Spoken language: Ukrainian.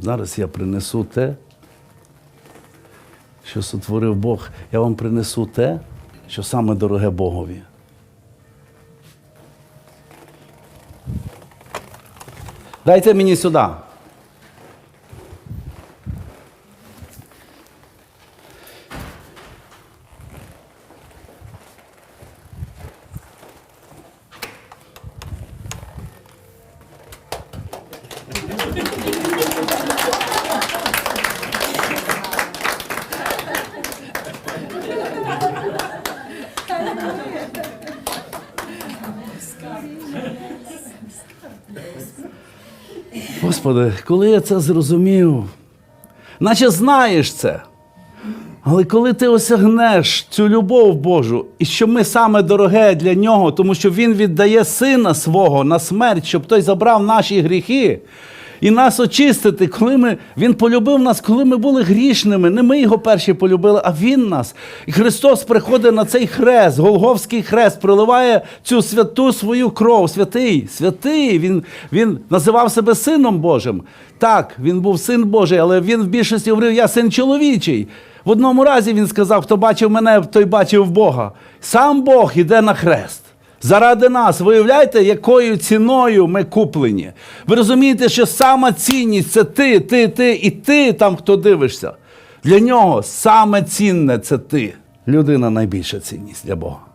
Зараз я принесу те, що сотворив Бог. Я вам принесу те, що саме дороге Богові. Дайте мені сюди. Господи, коли я це зрозумів, наче знаєш це. Але коли ти осягнеш цю любов Божу, і що ми саме дороге для нього, тому що Він віддає сина свого на смерть, щоб той забрав наші гріхи і нас очистити, коли ми, Він полюбив нас, коли ми були грішними. Не ми його перші полюбили, а Він нас. І Христос приходить на цей хрест, Голговський хрест, проливає цю святу свою кров. Святий, святий. Він, він називав себе сином Божим. Так, він був син Божий, але він в більшості говорив, я син чоловічий. В одному разі він сказав, хто бачив мене, той бачив Бога. Сам Бог іде на хрест. Заради нас, виявляєте, якою ціною ми куплені. Ви розумієте, що сама цінність це ти, ти, ти і ти там, хто дивишся. Для нього саме цінне це ти. Людина найбільша цінність для Бога.